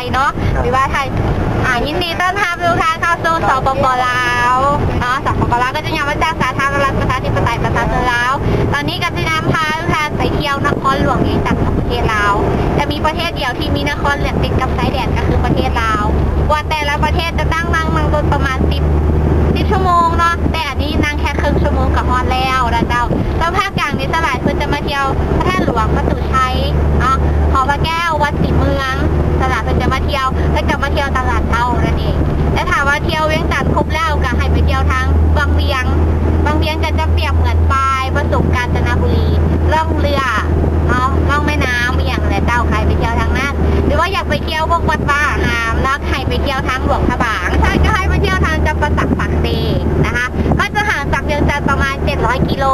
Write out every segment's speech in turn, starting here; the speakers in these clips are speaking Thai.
ยเนาะหรือว่าไทยอ่ายินดีต้อนรับทุกท่านเข้าสู่สปปลาวเนาะสปปลาวก็จะยังมาจากสาธารณรัฐประชาธิปไตยประชาชนลาวตอนนี้กับที่นำพาทุกท่านไปเที่ยวนครหลวงเองจากประเทศลาวจะมีประเทศเดียวที่มีนครหลวงติดกับชายแดนก็คือประเทศลาวว่าแต่ละประเทศจะตั้งนั่งนั่งรถประมาณ10สิบชั่วโมงเนาะแต่อันนี้นั่งแค่ครึ่งชั่วโมงกับฮอนแล้วนะเจ้าแล้วภาคกลางนี่สลายเพื่อจะมาเที่ยวพระธาตุหลวงประตูชัยเนาะหอพระแก้ววัดศรีเมืองสลา แล้วก็ให้ไปเที่ยวทางบางเวียง บางเวียงก็จะเปรียบเหมือนปลายประสบการณ์จนบุรีล่องเรือเนาะล่องแม่น้ำอย่างไรเจ้าใครไปเที่ยวทางนั้น หรือว่าอยากไปเที่ยวพวกวัดป่าหามแล้วใครไปเที่ยวทางหลวงพระบางท่านก็ให้ไปเที่ยวทางจำปาสักปากเซนะคะก็จะห่างจากเวียงจันทร์ประมาณ 700 กิโล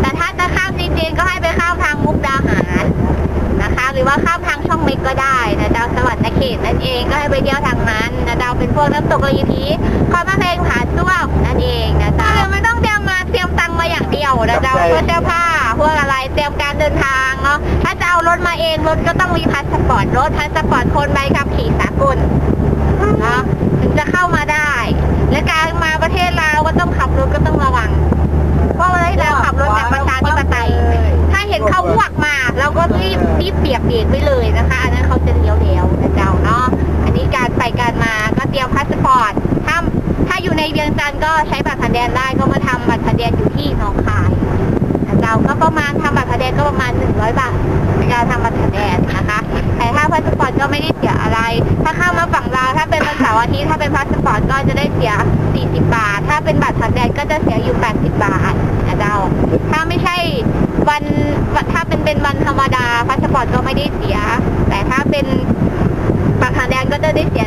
แต่ถ้าจะข้ามจริงๆก็ให้ไปข้ามทางมุกดาหารนะคะ หรือว่าข้ามทางช่องเม็กก็ได้นะเจ้าสวัสดิ์เขตนั่นเองก็ให้ไปเที่ยวทางนั้นนะเจ้าเป็นพวกน้ำตกระยีพีคอย เดียวนะเจ้าเพื่อเสื้อผ้าพวกอะไรเตรียมการเดินทางเนาะถ้าจะเอารถมาเองรถก็ต้องมีพาสปอร์ตรถพาสปอร์ตคนใบขับขี่สากลเนาะถึงจะเข้ามาได้ และการมาประเทศลาวก็ต้องขับรถก็ต้องระวัง เพราะว่าประเทศลาวขับรถแบบประชาธิปไตยถ้าเห็นเขาหวกมาเราก็รีบรีบเปียกเบรกไว้เลยนะคะอันนั้นเขาจะเลี้ยวแล้วนะเจ้าเนาะอันนี้การไปการมาก็เตรียมพาสปอร์ตถ้าถ้าอยู่ในเวียงจันทร์ก็ใช้บัตรผ่านแดนได้ก็มาทำบัตรผ่านแดนอยู่ที่หนองคาย ประมาณ 100 บาทในการทำบัตรผ่านแดนนะคะ แต่ถ้าพาสปอร์ตก็ไม่ได้เสียอะไร ถ้าเข้ามาฝั่งลาวถ้าเป็นวันเสาร์อาทิตย์ถ้าเป็นพาสปอร์ตก็จะได้เสีย 40 บาท ถ้าเป็นบัตรผ่านแดนก็จะเสียอยู่ 80 บาทนะเจ้า ถ้าไม่ใช่วันถ้าเป็นเป็นวันธรรมดาพาสปอร์ตก็ไม่ได้เสีย แต่ถ้าเป็นบัตรผ่านแดนก็จะได้เสีย